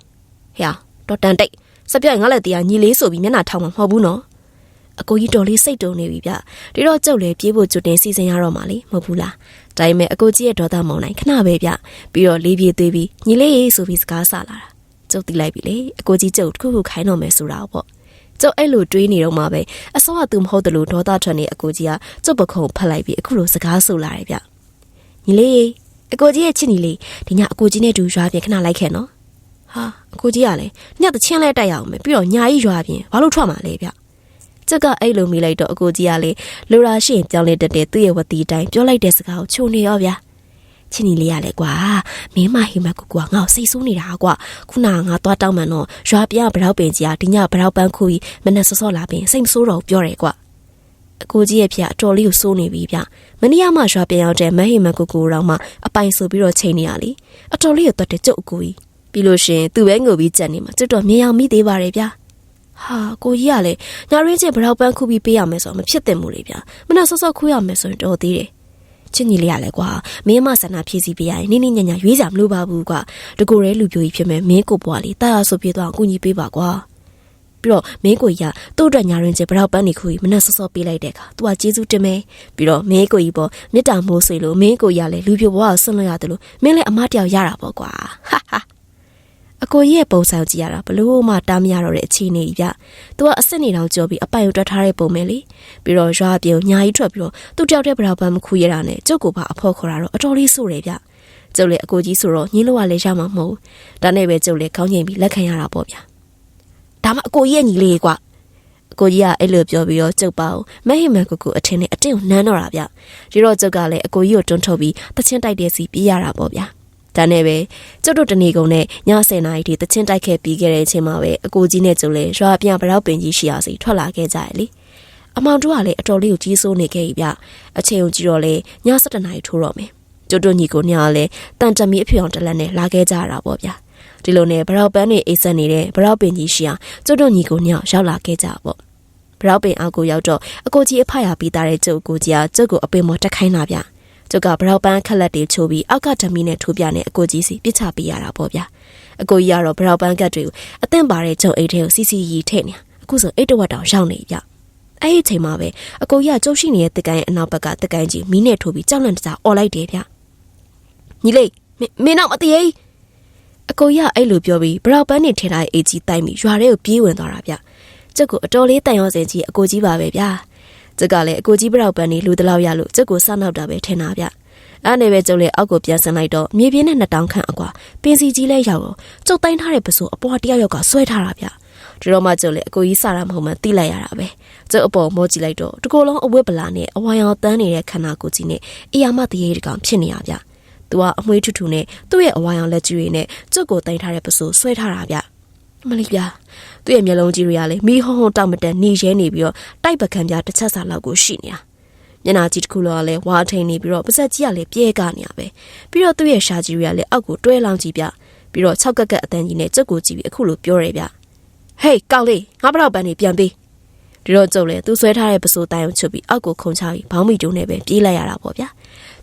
A: ဟဲ့တော်တန်တိတ်စပြက်ငါလည်းတရားညီလေးဆိုပြီးမျက်နှာထောင်မှာမဟုတ်ဘူးနော်အကိုကြီးတော်လေးစိတ်တုံနေပြီဗျဒီတော့ကျုပ်လည်းပြေးဖို့ကြိုတင်စီစဉ်ရတော့မှလေမဟုတ်ဘူးလားဒါပေမဲ့အကိုကြီးရဲ့ဒေါသမောင်နိုင်ခဏပဲဗျပြီးတော့လေးပြေးသွေးပြီးညီလေးရေးဆိုပြီးစကားဆလာတာ ကျုပ်သိလိုက်ပြီလေအကိုကြီးကျုပ်တခုခုခိုင်းတော့မယ်ဆိုတာပေါ့ကျုပ်အဲ့လိုတွေးနေတော့မှပဲအစောကသူမဟုတ်တယ်လို့ဒေါသထွက်နေအကိုကြီးကကျုပ်ပခုံဖတ်လိုက်ပြီးအခုလိုစကားဆိုလာတယ်ဗျညီလေးအကိုကြီးရဲ့ချစ်ညီလေးဒီညအကိုကြီးနဲ့တူရွာပြင်ခဏလိုက်ခဲ့နော်ဟာအကိုကြီးကလည်းညတချင်းလဲတိုက်ရအောင်မယ်ပြီးတော့ညာကြီးရွာပြင်ဘာလို့ထွက်မှာလဲဗျကျက်ကအဲ့လိုမိလိုက်တော့အကိုကြီးကလေလိုရာရှိရင်ပြောင်းလဲတက်တဲ့သူ့ရဲ့ဝတီတိုင်းပြောလိုက်တဲ့စကားကိုချုံနေရောဗျာ ချင်းနီလေးရလဲကွာမင်းမဟိမကူကွာငါ့ကိုစိတ်ဆိုးနေတာကွာခုနကငါသွားတောင်းမှန်တော့ရွာပြဘရောက်ပင်ကြီးကဒီညဘရောက်ပန်းခူကြီးမနဲ့စောစောလာပင်စိတ်မဆိုးတော့ပြောတယ်ကွာအကိုကြီးရဲ့ဖေအတော်လေးကိုစိုးနေပြီဗျမနေ့ကမှရွာပြန်ရောက်တဲ့မဟိမကူကူတော့မှအပိုင်ဆိုပြီးတော့ချိန်နေရလေအတော်လေးကိုတတ်တဲ့ကျုပ်အကိုကြီးပြီးလို့ရှင်သူ့ပဲငိုပြီးကြက်နေမှာကျွတ်တော့မြင်အောင်မိသေးပါတယ်ဗျာဟာကိုကြီးကလည်းညာရင်းချင်းဘရောက်ပန်းခုပြီးပေးရမယ်ဆိုတော့မဖြစ်သင့်ဘူးလေဗျာမနဲ့စောစောခူးရမယ်ဆိုရင်တော်သေးတယ် ချစ်ညီလေးရလဲကွာမင်းမဆန္ဒဖြည့်စီပေးရရင်နိနိညညရွေးကြမလို့ပါဘူးကွာတကူရဲလူပြိုကြီးဖြစ်မဲ့မင်းကိုပွားလေးတာရဆိုပြေတော့အကူညီပေးပါကွာပြီးတော့မင်းကိုကြီးကသူ့အတွက်ညာရင်ကျဘရောက်ပန်းနေခူကြီးမနဲ့စောစောပေးလိုက်တဲ့အခါသူကကျေးဇူးတင်မယ်ပြီးတော့မင်းကိုကြီးပေါ်မေတ္တာမိုးဆွေလို့မင်းကိုကြီးကလည်းလူပြိုဘဝကိုဆွန့်လွတ်ရတယ်လို့မင်းလည်းအမတယောက်ရတာပေါ့ကွာဟာဟာ အကိုကြီးရဲ့ပုံစံကြည့်ရတာဘလို့မှတားမရတော့တဲ့အခြေအနေကြီးဗျ။ तू ကအစ်စ်နေတောင်ကြော်ပြီးအပိုင်ကိုတွက်ထားတဲ့ပုံပဲလေ။ပြီးတော့ရွာပြေကိုညာကြီးထွက်ပြီးတော့သူ့တယောက်တည်းဘလောက်ပန်းမခူရတာနဲ့ကျုပ်ကိုပါအဖို့ခေါ်တာတော့အတော်လေးဆိုးတယ်ဗျ။ကျုပ်လည်းအကိုကြီးဆိုတော့ညင်းလို့ကလည်းရမှာမဟုတ်ဘူး။ဒါနဲ့ပဲကျုပ်လည်းခေါင်းငိမ်ပြီးလက်ခံရတာပေါ့ဗျာ။ဒါမှအကိုကြီးရဲ့ညီလေးကွာ။အကိုကြီးကအဲ့လိုပြောပြီးတော့ကျုပ်ပါကိုမဟိမန်ကူကူအထင်းနဲ့အတင်းကိုနမ်းတော့တာဗျ။ဒီတော့ကျုပ်ကလည်းအကိုကြီးကိုတွန်းထုတ်ပြီးတချင်းတိုက်တဲ့စီပြေးရတာပေါ့ဗျာ။ ဒါနဲ့ပဲကျုပ်တို့တနေကုန်နဲ့ည10နာရီထိတချင်းတိုက်ခဲ့ပြီးခဲ့တဲ့အချိန်မှာပဲအကိုကြီးနဲ့ကျုပ်လည်းရွာပြန်ဗရောက်ပင်ကြီးရှိရစီထွက်လာခဲ့ကြရလေအမောင်တို့ကလည်းအတော်လေးကိုကြီးစိုးနေခဲ့ပြီဗျအချိန်ုံကြီးတော့လေည7နာရီထိုးတော့မယ်ကျုပ်တို့ညီကိုညလည်းတန်တမီအဖေအောင်တလက်နဲ့လာခဲ့ကြရတာပေါ့ဗျာဒီလိုနဲ့ဗရောက်ပန်းတွေအိတ်ဆက်နေတဲ့ဗရောက်ပင်ကြီးရှိအောင်ကျုပ်တို့ညီကိုညရောက်လာခဲ့ကြပေါ့ဗရောက်ပင်အောက်ကိုရောက်တော့အကိုကြီးအဖရပြီးသားတဲ့ကျုပ်ကိုကြီးကကျုပ်ကိုအပင်မော်တက်ခိုင်းလာဗျ ကျုပ်ကဘရောက်ပန်းခက်လက်တွေချိုးပြီးအောက်ကဓမီနဲ့ထိုးပြနဲ့အကိုကြီးစီပြစ်ချပေးရတာပေါ့ဗျာအကိုကြီးကတော့ဘရောက်ပန်းကတ်တွေကိုအသင့်ပါတဲ့ကျုပ်အိတ်ထဲကိုစီစီရီထည့်နေအခုဆိုအိတ်တဝက်တောင်ရောက်နေဗျအဲ့ဒီအချိန်မှာပဲအကိုကြီးကကျုပ်ရှိနေတဲ့တကိုင်းရဲ့အနောက်ဘက်ကတကိုင်းကြီးမီးနဲ့ထိုးပြီးကြောက်လန့်တကြားអော်လိုက်တယ်ဗျညီလေးမင်းတော့မတည်အကိုကြီးကအဲ့လိုပြောပြီးဘရောက်ပန်းနေထင်ထားတဲ့အိတ်ကြီးတိုက်ပြီးရွာထဲကိုပြေးဝင်သွားတာဗျကျုပ်ကအတော်လေးတန်ရောစင်ကြီးအကိုကြီးပါပဲဗျာ ကျုပ်ကလည်းအကိုကြီးပရောက်ပန်းနေလူတလောက်ရလို့ကျုပ်ကိုစနောက်တာပဲထင်တာဗျအဲ့နေပဲကျုပ်လည်းအောက်ကိုပြန်ဆင်းလိုက်တော့မြေပြင်းနဲ့နှစ်တောင်းခန့်အကွာပင်စီကြီးလဲရောက်တော့ကျုပ်တိုင်းထားတဲ့ပစိုးအပွားတယောက်ယောက်ကဆွဲထားတာဗျဒီတော့မှကျုပ်လည်းအကိုကြီးစတာမဟုတ်မှတိလိုက်ရတာပဲကျုပ်အပေါ်မောကြည့်လိုက်တော့တကိုယ်လုံးအဝတ်ပလာနဲ့အဝါရောင်တန်းနေတဲ့ခန္ဓာကိုယ်ကြီးနဲ့အယာမတရေတကောင်ဖြစ်နေရဗျသူကအမွှေးထူထူနဲ့သူ့ရဲ့အဝါရောင်လက်ကြီးတွေနဲ့ကျုပ်ကိုတိုင်းထားတဲ့ပစိုးဆွဲထားတာဗျမလေးဗျာ သူ့ရဲ့မျက်လုံးကြီးတွေကလည်းမီးဟုံးဟုံးတောက်မတက်နေရဲနေပြီးတော့တိုက်ပကံပြတစ်ချက်စာလောက်ကိုရှိနေတာမျက်နှာကြီးတစ်ခုလောကလည်းဝါထိန်နေပြီးတော့ပါဇက်ကြီးကလည်းပြဲကနေရပဲပြီးတော့သူ့ရဲ့ရှာကြီးတွေကလည်းအောက်ကိုတွဲလောင်းကြည့်ပြပြီးတော့၆ကက်ကက်အတန်းကြီးနဲ့ကြက်ကိုကြည့်ပြီးအခုလိုပြောရဲဗျဟေးကောင်းလေးငါဘလောက်ပန်းနေပြန်ပေးဒီတော့ကျုပ်လည်းသူဆွဲထားတဲ့ပစိုးတိုင်ကိုချွတ်ပြီးအောက်ကိုခုန်ချပြီးဘောင်းမီတုံးနဲ့ပဲပြေးလိုက်ရတာပေါ့ဗျာ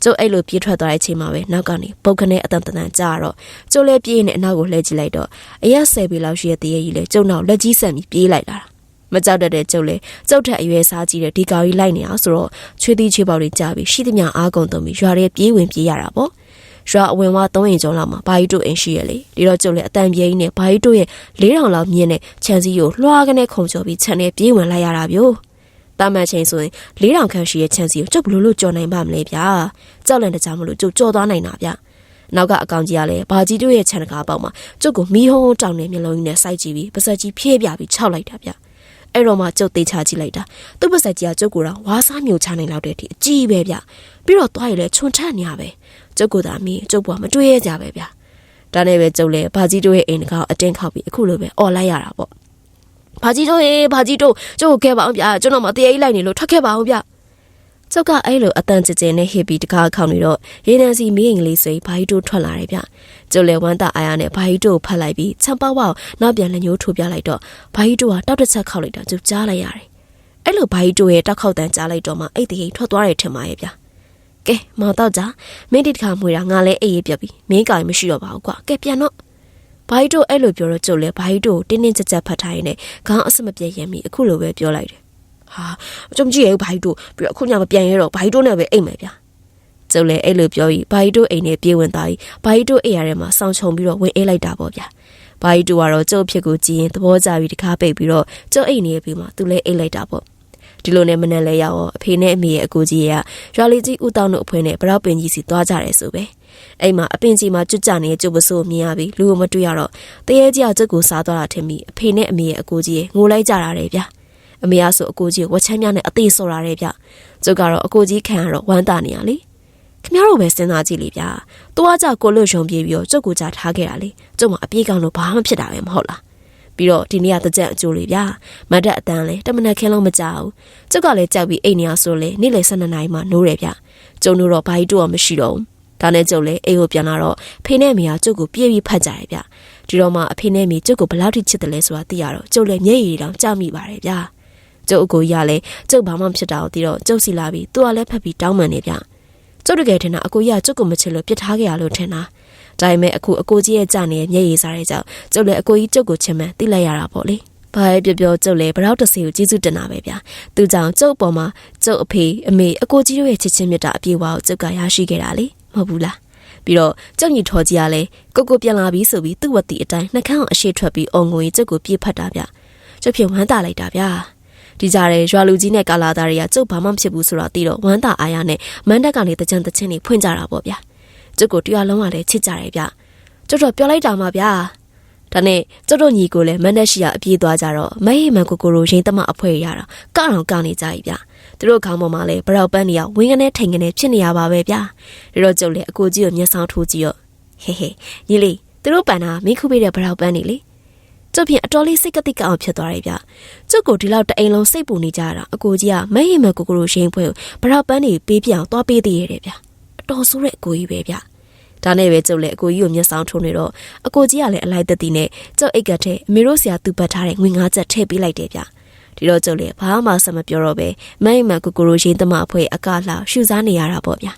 A: ကျုပ်အဲ့လိုပြေးထွက်သွားတဲ့အချိန်မှာပဲနောက်ကနေပုတ်ခနဲ့အတန်တန်ကြာတော့ကျုပ်လည်းပြေးနေအနောက်ကိုလှည့်ကြည့်လိုက်တော့အရက်ဆယ်ပေလောက်ရှိတဲ့တရေကြီးလည်းကျုံနောက်လက်ကြီးဆက်ပြီးပြေးလိုက်လာတာမကြောက်တတ်တဲ့ကျုပ်လည်းကျုပ်ထက်အရွယ်စားကြီးတဲ့ဒီကောင်ကြီးလိုက်နေအောင်ဆိုတော့ချွေးသီးချွေးပေါက်တွေကြာပြီးရှိသမျှအားကုန်တုံပြီးရွာရဲပြေးဝင်ပြေးရတာပေါ့ရွာအဝင်ဝါ3ရင်ကျော်လောက်မှာဘာကြီးတို့အိမ်ရှိရလေဒီတော့ကျုပ်လည်းအတန်ပြေးနဲ့ဘာကြီးတို့ရဲ့4000လောက်မြင့်တဲ့ခြံစည်းကိုလွှားကနေခုံကျော်ပြီးခြံထဲပြေးဝင်လိုက်ရတာဗျို့ တာမန်ချိန်ဆိုရင်4000ခန့်ရှိတဲ့ခြံစည်းကိုကျုပ်ဘလို့လို့ကြော်နိုင်ပါမလဲဗျာကြောက်လန့်တကြားမလို့ကျုပ်ကြော်သွားနိုင်တာဗျာနောက်ကအကောင်ကြီးကလည်းဘာကြီးတို့ရဲ့ခြံတကားပေါက်မှာကျုပ်ကိုမီးဟုံးတောင်းနေမျက်လုံးကြီးနဲ့စိုက်ကြည့်ပြီးပါစက်ကြီးဖြည့်ပြပြီးခြောက်လိုက်တာဗျအဲ့တော့မှကျုပ်သေးချကြည့်လိုက်တာသူ့ပါစက်ကြီးကကျုပ်ကိုတော့ဝါးစားမျိုးချနိုင်လောက်တဲ့အထိအကြီးပဲဗျပြီးတော့သွားရလဲခြုံထက်နေရပဲကျုပ်ကသာမီးကျုပ်ဘွားမတွေးရကြပဲဗျဒါနဲ့ပဲကျုပ်လည်းဘာကြီးတို့ရဲ့အိမ်တကားအတင်းခောက်ပြီးအခုလိုပဲអော်လိုက်ရတာပေါ့ ဘာကြီးတို့ရေဘာကြီးတို့ကျုပ်ကိုခဲ့ပါအောင်ဗျာကျွန်တော်မတရေကြီးလိုက်နေလို့ထွက်ခဲ့ပါအောင်ဗျကျုပ်ကအဲ့လိုအတန်ကြကြနဲ့ဟစ်ပြီးတကားခေါင်းနေတော့ရေနံစီမီးအိမ်ကလေးဆွေဘာကြီးတို့ထွက်လာတယ်ဗျကျုပ်လည်းဝမ်းသာအားရနဲ့ဘာကြီးတို့ဖတ်လိုက်ပြီးချမ်ပေါဝါနောက်ပြန်လက်ညှိုးထိုးပြလိုက်တော့ဘာကြီးတို့ကတောက်တစ်ချက်ခောက်လိုက်တာကျုပ်ကြားလိုက်ရတယ်အဲ့လိုဘာကြီးတို့ရဲ့တောက်ခောက်တန်ကြားလိုက်တော့မှအိတ်တကြီးထွက်သွားတယ်ထင်ပါရဲ့ဗျကဲမောင်တော့ကြမင်းဒီတခါမှွေတာငါလည်းအေးရေးပြပြီမင်းကင်မရှိတော့ပါဘူးကွာကဲပြန်တော့ ဘာကြီးတို့အဲ့လိုပြောတော့ကျုပ်လည်းဘာကြီးတို့တင်းတင်းကြပ်ကြပ်ဖတ်ထားရင်းနဲ့ခေါင်းအစမပြည့်ရမ်းပြီးအခုလိုပဲပြောလိုက်တယ်ဟာအကျုံကြည့်ရဘာကြီးတို့ပြီးတော့အခုညမပြန်ရတော့ဘာကြီးတို့နဲ့ပဲအိတ်မယ်ဗျာကျုပ်လည်းအဲ့လိုပြောပြီးဘာကြီးတို့အိမ်နဲ့ပြေးဝင်သွားပြီးဘာကြီးတို့အိမ်ရထဲမှာစောင့်ချုံပြီးတော့ဝင်အေးလိုက်တာပေါ့ဗျာဘာကြီးတို့ကတော့ကျုပ်ဖြစ်ကိုကြည်ရင်သဘောကျပြီးတကားပိတ်ပြီးတော့ကျုပ်အိမ်နေပြီးမှသူလည်းအိတ်လိုက်တာပေါ့ဒီလိုနဲ့မနဲ့လဲရောက်အဖေနဲ့အမေရဲ့အကူကြီးကရွာလေးကြီးဦးတောင်းတို့အဖွဲနဲ့ဗရောက်ပင်ကြီးစီသွားကြတယ်ဆိုပဲ အိမ်မှာအပင်ကြီးမှာကျွတ်ကြနေတဲ့ကျုပ်ပစိုးမြင်ရပြီးလူကိုမတွေ့ရတော့တရေကြီးကကျုပ်ကိုစားသွားတာထင်ပြီးအဖေနဲ့အမေရဲ့အကူကြီးငိုလိုက်ကြတာတယ်ဗျာအမေကဆိုအကိုကြီးကိုဝက်ချမ်းများနဲ့အသေးဆော်ရတဲ့ဗျကျုပ်ကတော့အကိုကြီးခံရတော့ဝမ်းသာနေရလေခင်ဗျားတို့ပဲစဉ်းစားကြည့်လေဗျာ။သွားကြကိုလွတ်ရုံပြေးပြီးတော့ကျုပ်ကိုကြထားခဲ့တာလေ။ကျုပ်မအပြေးကောင်းလို့ဘာမှဖြစ်တာပဲမဟုတ်လား။ပြီးတော့ဒီနေ့ကတကြက်အကျိုးလေးဗျာ။မတ်တက်အတန်းလေတမနက်ခင်းလုံးမကြောက်ဘူး။ကျုပ်ကလည်းကြောက်ပြီးအိမ်နေရဆိုလေနေ့လေ12နာရီမှနိုးတယ်ဗျ။ကျုံတို့တော့ဘာကြီးတို့မှမရှိတော့ဘူး။ ဒါနဲ့ကျုပ်လည်းအိမ်ကိုပြန်လာတော့ဖေနဲ့မေကကျုပ်ကိုပြေးပြီးဖတ်ကြတယ်ဗျ။ဒီတော့မှအဖေနဲ့မေကျုပ်ကိုဘလောက်ထိချစ်တယ်လဲဆိုတာသိရတော့ကျုပ်လည်းမျက်ရည်တောင်ကြောက်မိပါတယ်ဗျာ။ကျုပ်အကိုရလဲကျုပ်ဘာမှဖြစ်တာကိုသိတော့ကျုပ်စီလာပြီးသူကလည်းဖက်ပြီးတောင်းပန်နေဗျကျုပ်တကယ်ထင်တာအကိုရကျုပ်ကိုမချစ်လို့ပြစ်ထားခဲ့ရလို့ထင်တာဒါပေမဲ့အခုအကိုကြီးရဲ့ကြနေတဲ့မျက်ရည်စားတဲ့ကြောင့်ကျုပ်လည်းအကိုကြီးကျုပ်ကိုချင်မှန်းသိလိုက်ရတာပေါ့လေဘာပဲပြောပြောကျုပ်လည်းဘရောက်တစီကိုကျေးဇူးတင်တာပဲဗျာသူကြောင့်ကျုပ်ပေါ်မှာကျုပ်အဖေအမေအကိုကြီးတို့ရဲ့ချစ်ချင်းမြတ်တာအပြေဝါကိုကျုပ်ကရရှိခဲ့တာလေ မဟုတ်ဘူးလားပြီးတော့ကျုပ်ညီထော်ကြီးကလည်းကိုကိုပြန်လာပြီဆိုပြီးသူ့ဝတ်တီအတိုင်းနှကန်းအောင်အရှိထွက်ပြီးအော်ငွေကျုပ်ကိုပြေးဖတ်တာဗျကျုပ်ဖြင့်ဝမ်းသာလိုက်တာဗျာဒီကြတဲ့ရွာလူကြီးနဲ့ကာလာသားတွေကကျုပ်ဘာမှမဖြစ်ဘူးဆိုတော့သိတော့ဝမ်းသာအားရနဲ့မန်းတက်ကနေတကြံတချင်းတွေဖွင့်ကြတာပေါ့ဗျာကျုပ်ကိုတရားလုံးကလည်းချစ်ကြတယ်ဗျကျုပ်တော့ပြောလိုက်တာမှဗျာဒါနဲ့ကျုပ်တို့ညီကိုလည်းမန်းတက်ရှိရအပြေးသွားကြတော့မဟိမန်ကိုကိုရိုရင်းသမအဖွဲရတာကတော့ကနေကြပြီဗျ သူတို့ခေါင်းပေါ်မှာလည်းဘရောက်ပန်းနေရဝင်းကနေထိန်ကနေဖြစ်နေရပါပဲဗျာဒါတော့ကျုပ်လည်းအကိုကြီးကိုမျက်စောင်းထိုးကြည့်ရော့ဟဲဟဲညီလေးသူတို့ပန်တာမိခုပေးတဲ့ဘရောက်ပန်းနေလေကျုပ်ဖြင့်အတော်လေးစိတ်ကတိကအောင်ဖြစ်သွားတယ်ဗျကျုပ်ကိုဒီလောက်တအိမ်လုံးစိတ်ပူနေကြတာအကိုကြီးကမဟိမကိုကိုလိုရင်းဖွဲကိုဘရောက်ပန်းနေပေးပြအောင်သွားပေးသေးရတယ်ဗျအတော်ဆိုးတဲ့အကိုကြီးပဲဗျဒါနဲ့ပဲကျုပ်လည်းအကိုကြီးကိုမျက်စောင်းထိုးနေတော့အကိုကြီးကလည်းအလိုက်သက်တည်နဲ့ကျုပ်အိတ်ကထဲအမေတို့ဆရာသူ့ပတ်ထားတဲ့ငွေငါးချက်ထည့်ပေးလိုက်တယ်ဗျ ဒီတော့ကျုပ်လည်းဘာမှဆက်မပြောတော့ပဲမဟိမကိုကိုလိုရင်းသမအဖွဲအကလှရှူစားနေရတာပေါ့ဗျ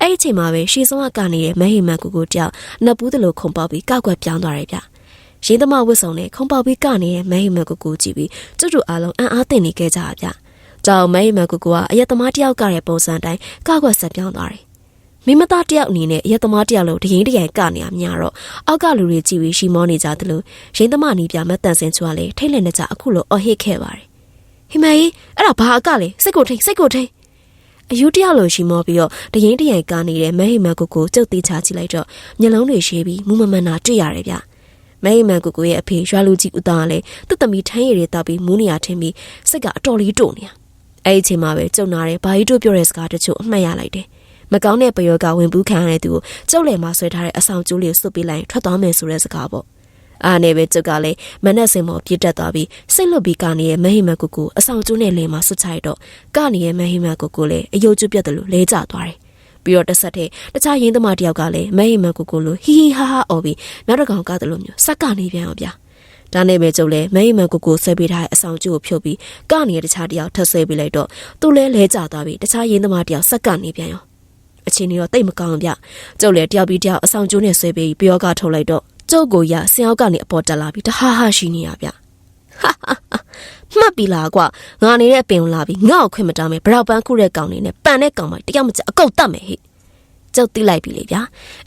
A: အဲ့ဒီအချိန်မှာပဲရှေးဆုံးကကနေတဲ့မဟိမန်ကိုကိုတယောက်နှပူးတလို့ခုံပေါက်ပြီးကောက်ကွက်ပြောင်းသွားတယ်ဗျ။ရင်းသမားဝတ်ဆောင်နဲ့ခုံပေါက်ပြီးကနေရဲ့မဟိမန်ကိုကိုကြည့်ပြီးကျွတ်တူအားလုံးအံ့အားသင့်နေခဲ့ကြတာဗျ။ကြောင်မဟိမန်ကိုကိုကအရက်သမားတယောက်ကရဲ့ပုံစံတိုင်းကောက်ကွက်ဆက်ပြောင်းသွားတယ်။မိမသားတယောက်အနေနဲ့ရက်သမားတယောက်လို့တရင်တရင်ကနေရများတော့အောက်ကလူတွေကြည့်ပြီးရှီမောနေကြသလိုရင်းသမားနီးပြမတ်တန်စင်ချွာလေထိတ်လန့်နေကြအခုလိုအော်ဟစ်ခဲ့ပါတယ်။ ဟိမကြီးအဲ့ဒါဘာအကလဲစိတ်ကိုထိတ်စိတ်ကိုထိတ်အယူတယောက်လိုရှိမောပြီးတော့တရင်တရင်ကားနေတဲ့မဟိမန်ကိုကိုကြုတ်သေးချကြည့်လိုက်တော့မျက်လုံးတွေရှည်ပြီးမူမမှန်တာတွေ့ရတယ်ဗျမဟိမန်ကိုကိုရဲ့အဖေရွာလူကြီးဦးသားကလည်းသူ့သမီးထမ်းရည်တွေတောက်ပြီးမူးနေရထင်းပြီးစိတ်ကအတော်လေးတုန်နေရအဲ့ဒီအချိန်မှာပဲကြုံလာတဲ့ဘာကြီးတို့ပြောတဲ့စကားတချို့အမှတ်ရလိုက်တယ်မကောင်းတဲ့ပယောကဝင်ပူးခံရတဲ့သူကိုကျုပ်လည်းမဆွဲထားတဲ့အဆောင်ကျိုးလေးကိုစွတ်ပေးလိုက်ထွက်သွားမယ်ဆိုတဲ့စကားပေါ့ အားနဲ့ပဲကျုပ်ကလည်းမနဲ့စင်မောပြစ်တက်သွားပြီးစိတ်လွတ်ပြီးကနေရဲ့မဟိမကူကူအဆောင်ကျိုးနဲ့လဲမှာဆွတ်ချိုက်တော့ကနေရဲ့မဟိမကူကူလည်းအယုတ်ကျွပြတ်တယ်လို့လဲကျသွားတယ်ပြီးတော့တစ်ဆက်တည်းတခြားရင်းသမားတယောက်ကလည်းမဟိမကူကူလို့ဟီဟီဟာဟာအော်ပြီးနောက်တစ်ကောင်ကားတယ်လို့မျိုးစက်ကနေပြန်အောင်ဗျာဒါနဲ့ပဲကျုပ်လည်းမဟိမကူကူဆွဲပေးထားတဲ့အဆောင်ကျိုးကိုဖြုတ်ပြီးကနေရဲ့တခြားတယောက်ထပ်ဆွဲပေးလိုက်တော့သူလည်းလဲကျသွားပြီးတခြားရင်းသမားတယောက်စက်ကနေပြန်ရောအချင်းကြီးတော့တိတ်မကောင်းဗျကျုပ်လည်းတယောက်ပြီးတယောက်အဆောင်ကျိုးနဲ့ဆွဲပေးပြီးပြောကထုတ်လိုက်တော့ ကျုပ်ကိုရဆင်အောက်ကနေအပေါ်တက်လာပြီးတဟာဟာရှိနေရဗျဟာဟာမှတ်ပြီလားကွာငါနေတဲ့ပင်လာပြီးငါ့ကိုခွင့်မတောင်းမယ်ဘရောက်ပန်းခုတဲ့ကောင်နေနဲ့ပန်တဲ့ကောင်မတယောက်မကျအကုတ်တတ်မယ်ဟိကျုပ်တိလိုက်ပြီလေဗျာ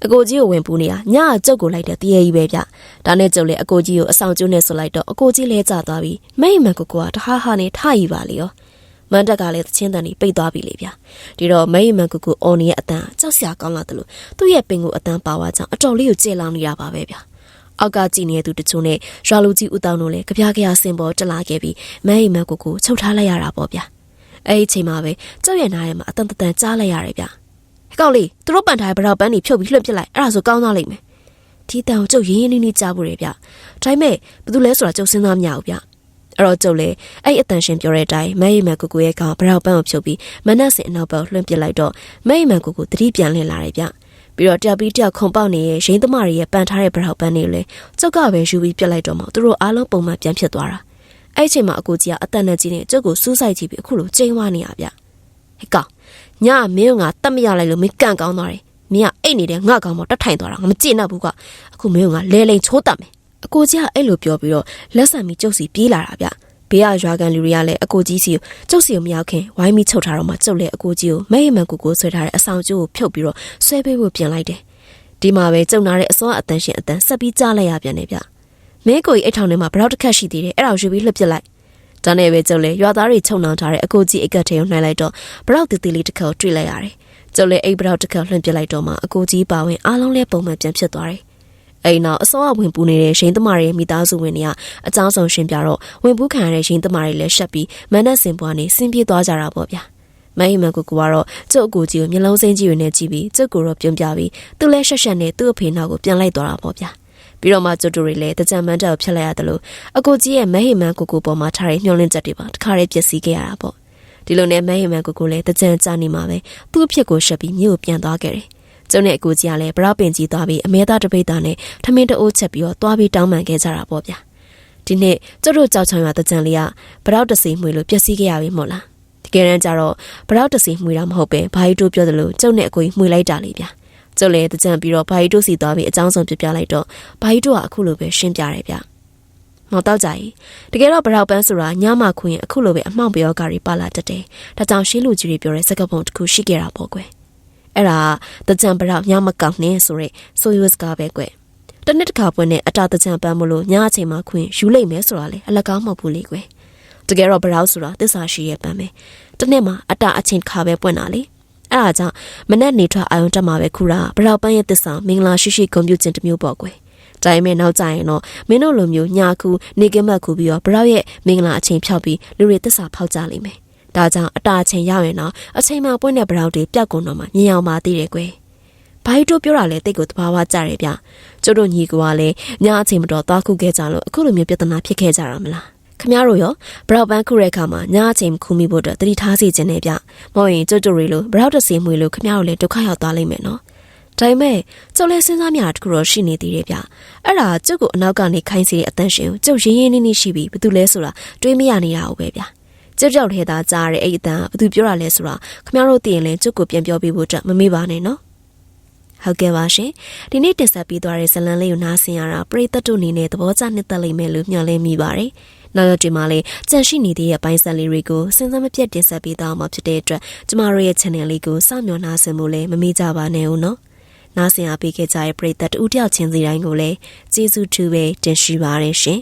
A: အကိုကြီးကိုဝင်ပူနေတာညကကျုပ်ကိုလိုက်တဲ့တရေကြီးပဲဗျဒါနဲ့ကျုပ်လည်းအကိုကြီးကိုအဆောင်ကျိုးနဲ့ဆွလိုက်တော့အကိုကြီးလဲကျသွားပြီးမိတ်မန်ကိုကိုကတဟာဟာနဲ့ထယူပါလေရောမန်တက်ကလည်းချင်းတန်ကြီးပိတ်သွားပြီလေဗျာဒီတော့မိတ်မန်ကိုကိုအော်နေရဲ့အတန်ကြောက်စရာကောင်းလာတယ်လို့သူ့ရဲ့ပင်ကိုအတန်ပါဝါကြောင့်အတော်လေးကိုကျေလောင်နေတာပါပဲဗျာ အောက်ကကြည့်နေတဲ့သူတချို့နဲ့ရွာလူကြီးဦးတောင်းတို့လည်းကြပြားကြဆင်ပေါ်တက်လာခဲ့ပြီးမဟိမန်ကိုကိုချုပ်ထားလိုက်ရတာပေါ့ဗျာအဲ့ဒီအချိန်မှာပဲကြောက်ရနားထဲမှာအတန်တန်ကြားလိုက်ရတယ်ဗျာဟဲ့ကောင်လေးသူတို့ပန်ထားဘရောက်ပန်းကြီးဖြုတ်ပြီးလွှတ်ပစ်လိုက်အဲ့ဒါဆိုကောင်းသွားလိမ့်မယ်ဒီတန်ကိုကျုပ်ရင်းရင်းနှီးနှီးကြားဖို့ရဗျာဒါပေမဲ့ဘယ်သူလဲဆိုတာကျုပ်စဉ်းစားမရဘူးဗျအဲ့တော့ကျုပ်လည်းအဲ့အတန်ရှင်ပြောတဲ့အတိုင်းမအေးမန်ကိုကိုရဲ့ကောင်ဘရောက်ပန်းကိုဖြုတ်ပြီးမနက်စင်အနောက်ဘက်လွှင့်ပစ်လိုက်တော့မအေးမန်ကိုကိုတတိပြန်လည်လာတယ်ဗျ ပြီးတော့တယောက်ပြီးတယောက်ခုံပေါက်နေတဲ့ရင်းသမားတွေရဲ့ပန်ထားတဲ့ဘရောက်ပန်းတွေလည်းကျုပ်ကပဲယူပြီးပြစ်လိုက်တော့မှသူတို့အားလုံးပုံမှန်ပြန်ဖြစ်သွားတာအဲ့အချိန်မှာအကိုကြီးကအတန်နဲ့ကြီးနဲ့ကျုပ်ကိုစူးစိုက်ကြည့်ပြီးအခုလိုကျိန်းဝါနေရဗျဟဲ့ကောင်ညမင်းကတတ်မရလိုက်လို့မင်းကန်ကောင်းသွားတယ်မင်းကအိတ်နေတဲ့ငါကောင်မတက်ထိုင်သွားတာငါမကြည့်တော့ဘူးကွာအခုမင်းကလဲလိန်ချိုးတတ်မယ်အကိုကြီးကအဲ့လိုပြောပြီးတော့လက်ဆံပြီးကျုပ်စီပြေးလာတာဗျ ဘေးကရွာကန်လူတွေကလည်းအကိုကြီးစီကိုကျုပ်စီကိုမရောက်ခင်ဝိုင်းပြီးချုပ်ထားတော့မှကျုပ်လည်းအကိုကြီးကိုမဲရမန်ကူကိုဆွဲထားတဲ့အဆောင်ကျိုးကိုဖြုတ်ပြီးတော့ဆွဲပေးဖို့ပြင်လိုက်တယ်ဒီမှာပဲကျုံနာတဲ့အစောအတန်ရှင်အတန်ဆက်ပြီးကြားလိုက်ရပြန်တယ်ဗျမင်းကိုကြီးအိတ်ထောင်ထဲမှာဘလောက်တစ်ခတ်ရှိသေးတယ်အဲ့ဒါကိုယူပြီးလှုပ်ပစ်လိုက်ဒါနဲ့ပဲကျုပ်လည်းရွာသားတွေချုံနှောင်ထားတဲ့အကိုကြီးအိတ်ကတ်ထဲကိုနှိုင်းလိုက်တော့ဘလောက်တီတီလေးတစ်ခါကိုတွေ့လိုက်ရတယ်ကျုပ်လည်းအိတ်ဘလောက်တစ်ခါလှန့်ပစ်လိုက်တော့မှအကိုကြီးပါဝင်အားလုံးလည်းပုံမှန်ပြန်ဖြစ်သွားတယ် အဲ့နောက်အစောအဝင်ပူနေတဲ့ရင်းသမားတွေမိသားစုဝင်တွေကအကြောင်းဆောင်ရှင်းပြတော့ဝင်ပူးခံရတဲ့ရင်းသမားတွေလည်းရှက်ပြီးမန်းနဲ့စင်ပွားနေဆင်းပြေးသွားကြတာပေါ့ဗျာမဟိမန်ကိုကတော့ကျုပ်အကိုကြီးကိုမျက်လုံးစိမ်းကြီးတွေနဲ့ကြည့်ပြီးကျုပ်ကိုတော့ပြုံးပြပြီးသူလည်းရှက်ရှက်နဲ့သူ့အဖေနောက်ကိုပြန်လိုက်သွားတာပေါ့ဗျာပြီးတော့မှကျုပ်တို့တွေလည်းတကြံမန်းတက်ကိုဖျက်လိုက်ရတယ်လို့အကိုကြီးရဲ့မဟိမန်ကိုကိုပေါ်မှာထားတဲ့မျောလင့်ချက်တွေပါတခါတည်းပျက်စီးခဲ့ရတာပေါ့ဒီလိုနဲ့မဟိမန်ကိုကိုလည်းတကြံကြနေမှာပဲသူ့အဖြစ်ကိုရှက်ပြီးမြို့ကိုပြန်သွားခဲ့တယ် ကျုံနဲ့အကူကြီးကလည်းဘရောက်ပင်ကြီးသွားပြီးအမဲသားတပိတ်သားနဲ့ထမင်းတအိုးချက်ပြီးတော့သွားပြီးတောင်းပန်ခဲ့ကြတာပေါ့ဗျာဒီနေ့ကျတို့ကြောက်ချောင်ရွာတကြံလေးကဘရောက်တစီမှွေလို့ပျက်စီးခဲ့ရပြီမို့လားတကယ်တမ်းကျတော့ဘရောက်တစီမှွေတာမဟုတ်ပဲဘာကြီးတို့ပြောသလိုကျုံနဲ့အကူကြီးမှွေလိုက်တာလေဗျာကျုပ်လည်းတကြံပြီးတော့ဘာကြီးတို့စီသွားပြီးအကြောင်းဆုံးပြပြလိုက်တော့ဘာကြီးတို့ကအခုလိုပဲရှင်းပြတယ်ဗျမောင်တော့ကြကြီးတကယ်တော့ဘရောက်ပန်းဆိုတာညမခွင်အခုလိုပဲအမှောင်ပြောကားတွေပါလာတတ်တယ်ဒါကြောင့်ရှင်းလူကြီးတွေပြောတဲ့စကားပုံတစ်ခုရှိခဲ့တာပေါ့ကွယ် အဲ့ဒါတကြံပရောက်ညမကောက်နေဆိုရဲဆိုယူစကားပဲကွတနစ်တခါပွင့်နဲ့အတာတကြံပန်းမလို့ညအချိန်မှခွင်ယူလိုက်မယ်ဆိုတာလေအလကားမဟုတ်ဘူးလေကွတကယ်တော့ဘရောက်ဆိုတာတစ္ဆာရှိရဲ့ပန်းပဲတနေ့မှအတာအချိန်ခါပဲပွင့်တာလေအဲ့ဒါကြောင့်မနဲ့နေထွက်အာယုံတက်မှာပဲခူတာဘရောက်ပန်းရဲ့တစ္ဆာမင်္ဂလာရှိရှိဂုဏ်ပြုခြင်းတစ်မျိုးပေါ့ကွဒါပေမဲ့နောက်ကြရင်တော့မင်းတို့လိုမျိုးညာခုနေကမတ်ခုပြီးတော့ဘရောက်ရဲ့မင်္ဂလာအချိန်ဖြောက်ပြီးလူတွေတစ္ဆာဖောက်ကြလိမ့်မယ် ဒါကြောင့်အတာအချိန်ရောက်ရင်တော့အချိန်မှပွင့်တဲ့ဘရောက်တွေပျောက်ကုန်တော့မှမြင်အောင်ပါသေးတယ်ကွယ်။ဘာလို့ပြောတာလဲတိတ်ကိုတဘာဝကြတယ်ဗျ။ကျတို့ညီကလည်းညအချိန်မတော်သွားခုခဲ့ကြလို့အခုလိုမျိုးပြဿနာဖြစ်ခဲ့ကြတာမလား။ခမရတို့ရောဘရောက်ပန်းခုတဲ့အခါမှာညအချိန်ခုမိဖို့အတွက်တတိထားစီခြင်းနဲ့ဗျ။မော်ရင်ကျတို့တွေလိုဘရောက်တစီမွေလို့ခမရတို့လည်းဒုက္ခရောက်သွားလိမ့်မယ်နော်။ဒါပေမဲ့ကျုပ်လည်းစဉ်းစားမြတာတခုတော့ရှိနေသေးတယ်ဗျ။အဲ့ဒါကျုပ်ကိုအနောက်ကနေခိုင်းစီတဲ့အတန်းရှင်ကိုကျုပ်ရင်းရင်းနှီးနှီးရှိပြီးဘာလို့လဲဆိုတာတွေးမရနေတာဟုတ်ပဲဗျ။ ကြောက်ကြောက်ထဲသာကြားရတဲ့အဲ့အတန်ကဘာသူပြောတာလဲဆိုတာခမတို့သိရင်လည်းကျုပ်ကိုပြန်ပြောပေးဖို့အတွက်မမေ့ပါနဲ့နော်ဟုတ်ကဲ့ပါရှင်ဒီနေ့တင်ဆက်ပေးသွားတဲ့ဇလံလေးကိုနားဆင်ရတာပရိသတ်တို့အနေနဲ့သဘောကျနှစ်သက်လိမ့်မယ်လို့မျှော်လင့်မိပါတယ်နောက်ရဒီမှာလေးကြန့်ရှိနေသေးတဲ့ပိုင်းဆက်လေးတွေကိုစဉ်းစားမပြတ်တင်ဆက်ပေးသွားမှာဖြစ်တဲ့အတွက်ကျမတို့ရဲ့ channel လေးကိုစောင့်မျှော်နားဆင်ဖို့လည်းမမေ့ကြပါနဲ့ဦးနော်နားဆင်အားပေးခဲ့ကြတဲ့ပရိသတ်တူတယောက်ချင်းစီတိုင်းကိုလည်းကျေးဇူးထူးပဲတင်ရှိပါရရှင်